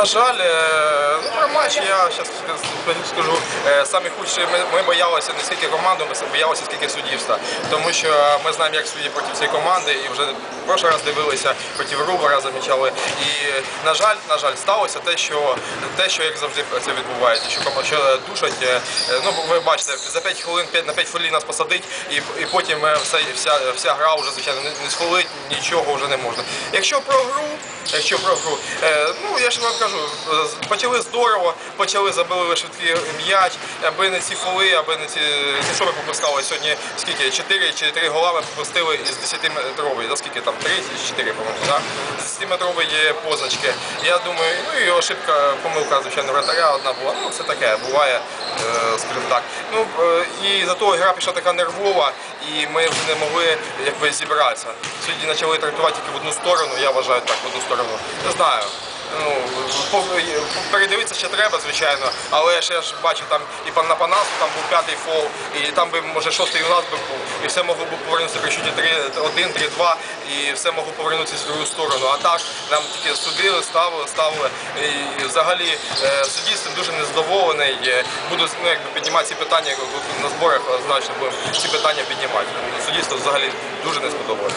На жаль, е, ну, про матч я зараз скажу, е, самі худші ми, боялися не скільки команду, ми боялися скільки суддівства. Тому що ми знаємо, як судді проти цієї команди, і вже в прошлий раз дивилися, проти Рубера замічали. І, на жаль, на жаль, сталося те, що те, що як завжди це відбувається, що що душать. е, Ну, ви бачите, за 5 хвилин, 5 на 5 хвилин нас посадить, і, і потім вся, вся, вся гра вже, звичайно, не, схвалить, нічого вже не можна. Якщо про гру, якщо про гру, ну я ж вам кажу, е, почали здорово, почали забили швидкий м'яч, аби не ці фоли, аби не ці, ну що ми пропускали сьогодні, скільки, 4 чи 3 гола ми пропустили із 10 метрової, да, скільки там, 3 чи 4, по-моєму, да? з 10 метрової є позначки. Я думаю, ну і ошибка, помилка, звичайно, вратаря одна була, ну це таке, буває, е, скажімо так. Ну, е, і за того гра пішла така нервова, і ми вже не могли якби зібратися. Судді почали трактувати тільки в одну сторону, я вважаю так, в одну сторону. Не знаю. Ну, передивитися ще треба, звичайно, але я ж бачу там і на Панасу там був п'ятий фол, і там би може шостий у нас би був, і все могло б повернутися при шуті 3-1, 3-2, і все могло повернутися в другу сторону. А так нам тільки судили, ставили, ставили. І взагалі е, суддівством дуже незадоволений. Е, Буду ну, якби піднімати ці питання на зборах, значно будемо ці питання піднімати. Суддівство взагалі дуже не сподобалося.